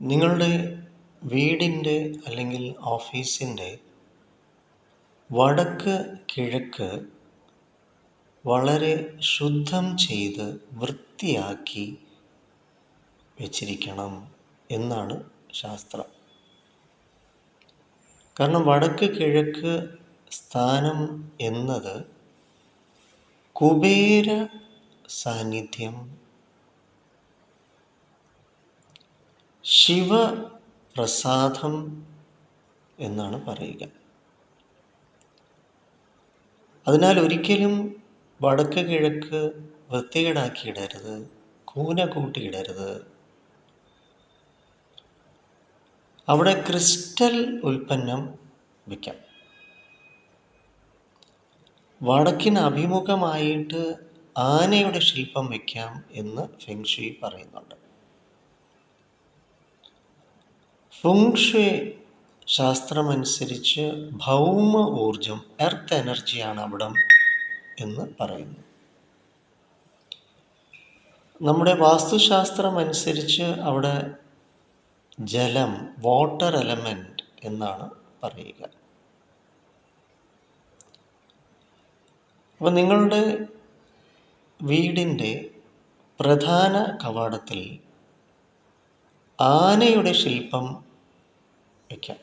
നിങ്ങളുടെ വീടിന്റെ അല്ലെങ്കിൽ ഓഫീസിന്റെ വടക്ക് കിഴക്ക് വളരെ ശുദ്ധം ചെയ്ത് വൃത്തിയാക്കി വെച്ചിരിക്കണം എന്നാണ് ശാസ്ത്രം. കാരണം വടക്ക് കിഴക്ക് സ്ഥാനം എന്നത് കുബേര സാന്നിധ്യം ശിവപ്രസാദം എന്നാണ് പറയുക. അതിനാൽ ഒരിക്കലും വടക്ക് കിഴക്ക് വൃത്തികേടാക്കിയിടരുത് കൂന കൂട്ടിയിടരുത് അവിടെ ക്രിസ്റ്റൽ ഉൽപ്പന്നം വയ്ക്കാം. വടക്കിന് അഭിമുഖമായിട്ട് ആനയുടെ ശില്പം വയ്ക്കാം എന്ന് ഫെങ്ഷി പറയുന്നുണ്ട്. ഫുങ്ഷെ ശാസ്ത്രമനുസരിച്ച് ഭൗമ ഊർജം എർത്ത് എനർജിയാണ് അവിടം എന്ന് പറയുന്നു. നമ്മുടെ വാസ്തുശാസ്ത്രം അനുസരിച്ച് അവിടെ ജലം വാട്ടർ എലമെന്റ് എന്നാണ് പറയുക. അപ്പോൾ നിങ്ങളുടെ വീടിന്റെ പ്രധാന കവാടത്തിൽ ആനയുടെ ശില്പം വയ്ക്കാം.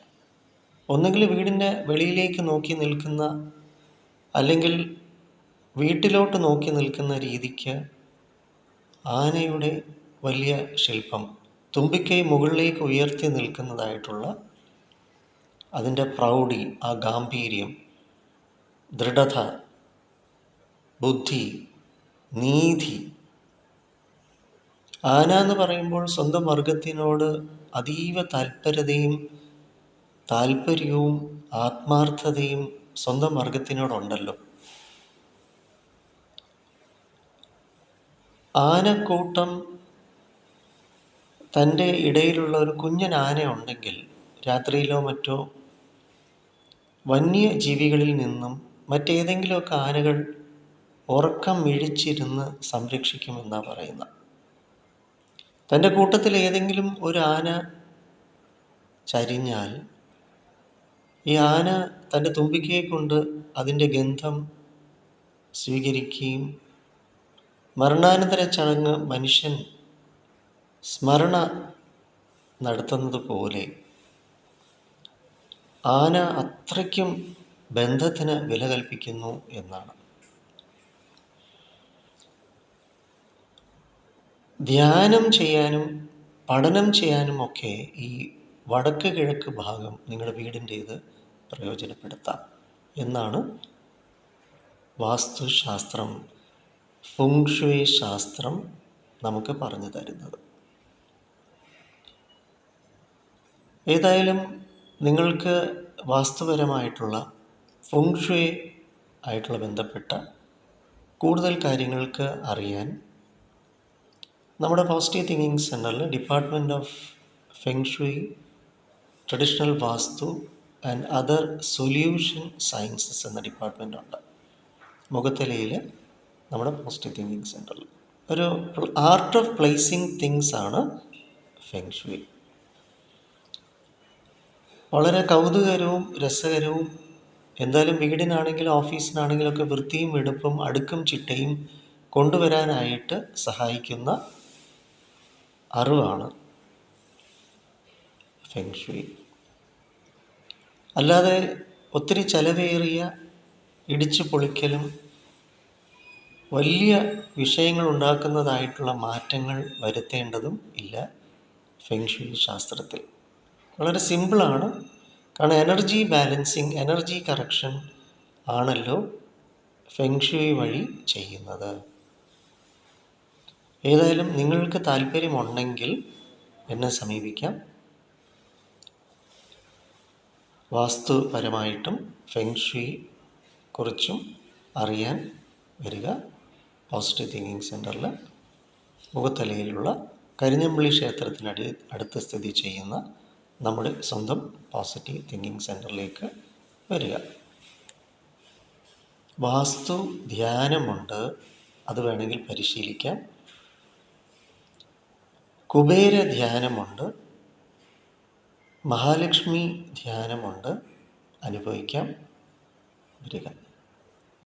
ഒന്നുകിൽ വീടിന്റെ വെളിയിലേക്ക് നോക്കി നിൽക്കുന്ന അല്ലെങ്കിൽ വീട്ടിലോട്ട് നോക്കി നിൽക്കുന്ന രീതിക്ക് ആനയുടെ വലിയ ശില്പം തുമ്പിക്കൈ മുകളിലേക്ക് ഉയർത്തി നിൽക്കുന്നതായിട്ടുള്ള അതിന്റെ പ്രൗഢി ആ ഗാംഭീര്യം ദൃഢത ബുദ്ധി നീതി. ആന എന്ന് പറയുമ്പോൾ സ്വന്തം വർഗത്തിനോട് അതീവ താല്പര്യതയും താല്പര്യവും ആത്മാർത്ഥതയും സ്വന്തം വർഗത്തിനോടുണ്ടല്ലോ. ആനക്കൂട്ടം തന്റെ ഇടയിലുള്ള ഒരു കുഞ്ഞൻ ഉണ്ടെങ്കിൽ രാത്രിയിലോ മറ്റോ വന്യജീവികളിൽ നിന്നും മറ്റേതെങ്കിലുമൊക്കെ ആനകൾ ഉറക്കം മിഴിച്ചിരുന്ന് സംരക്ഷിക്കുമെന്നാണ് പറയുന്നത്. തന്റെ കൂട്ടത്തിൽ ഏതെങ്കിലും ഒരു ആന ചരിഞ്ഞാൽ ഈ ആന തന്റെ തുമ്പിക്കയെ കൊണ്ട് അതിന്റെ ഗന്ധം സ്വീകരിക്കുകയും മരണാനന്തര ചടങ്ങ് മനുഷ്യൻ സ്മരണ നടത്തുന്നത് പോലെ ആന അത്രയ്ക്കും ബന്ധത്തിന് വില കൽപ്പിക്കുന്നു എന്നാണ്. ധ്യാനം ചെയ്യാനും പഠനം ചെയ്യാനും ഒക്കെ ഈ വടക്ക് കിഴക്ക് ഭാഗം നിങ്ങളുടെ വീടിന്റേത് പ്രയോജനപ്പെടുത്താം. എന്നാണ് വാസ്തുശാസ്ത്രം ഫുങ്ഷുയി ശാസ്ത്രം നമുക്ക് പറഞ്ഞു തരുന്നത്. ഏതായാലും നിങ്ങൾക്ക് വാസ്തുപരമായിട്ടുള്ള ഫുങ്ഷുയി ആയിട്ടുള്ള ബന്ധപ്പെട്ട കൂടുതൽ കാര്യങ്ങൾക്ക് അറിയാൻ നമ്മുടെ പോസിറ്റീവ് തിങ്കിങ് സെന്ററിൽ department of feng shui traditional vastu and other solution sciences എന്ന ഡിപ്പാർട്ട്മെന്റ് ഉണ്ട്. മുഖത്തലയിൽ നമ്മുടെ പോസ്റ്റ് തിങ്കിങ് സെന്ററിൽ ഒരു ആർട്ട് ഓഫ് പ്ലേസിങ് തിങ്സ് ആണ് ഫെങ്ഷുയി വളരെ കൗതുകരവും രസകരവും എന്തായാലും വീടിനാണെങ്കിലും ഓഫീസിനാണെങ്കിലും ഒക്കെ വൃത്തിയും വെടുപ്പും അടുക്കും ചിട്ടയും കൊണ്ടുവരാനായിട്ട് സഹായിക്കുന്ന അറിവാണ് ഫെങ്ഷുയി. അല്ലാതെ ഒത്തിരി ചെലവേറിയ ഇടിച്ചു പൊളിക്കലും വലിയ വിഷയങ്ങൾ ഉണ്ടാക്കുന്നതായിട്ടുള്ള മാറ്റങ്ങൾ വരുത്തേണ്ടതും ഇല്ല ഫെങ്ഷുയി ശാസ്ത്രത്തിൽ. വളരെ സിമ്പിളാണ്. കാരണം എനർജി ബാലൻസിങ് എനർജി കറക്ഷൻ ആണല്ലോ ഫെങ്ഷുയി വഴി ചെയ്യുന്നത്. ഏതായാലും നിങ്ങൾക്ക് താല്പര്യമുണ്ടെങ്കിൽ എന്നെ സമീപിക്കാം. വാസ്തുപരമായിട്ടും ഫെങ്ഷുയി കുറിച്ചും അറിയാൻ വരിക. പോസിറ്റീവ് തിങ്കിങ് സെന്ററിൽ മുഖത്തലയിലുള്ള കരിഞ്ഞമ്പിളി ക്ഷേത്രത്തിനടി അടുത്ത് സ്ഥിതി ചെയ്യുന്ന നമ്മുടെ സ്വന്തം പോസിറ്റീവ് തിങ്കിങ് സെന്ററിലേക്ക് വരിക. വാസ്തു ധ്യാനമുണ്ട് അത് വേണമെങ്കിൽ പരിശീലിക്കാം. കുബേര ധ്യാനമുണ്ട് മഹാലക്ഷ്മി ധ്യാനമുണ്ട്. അനുഭവിക്കാം. വരിക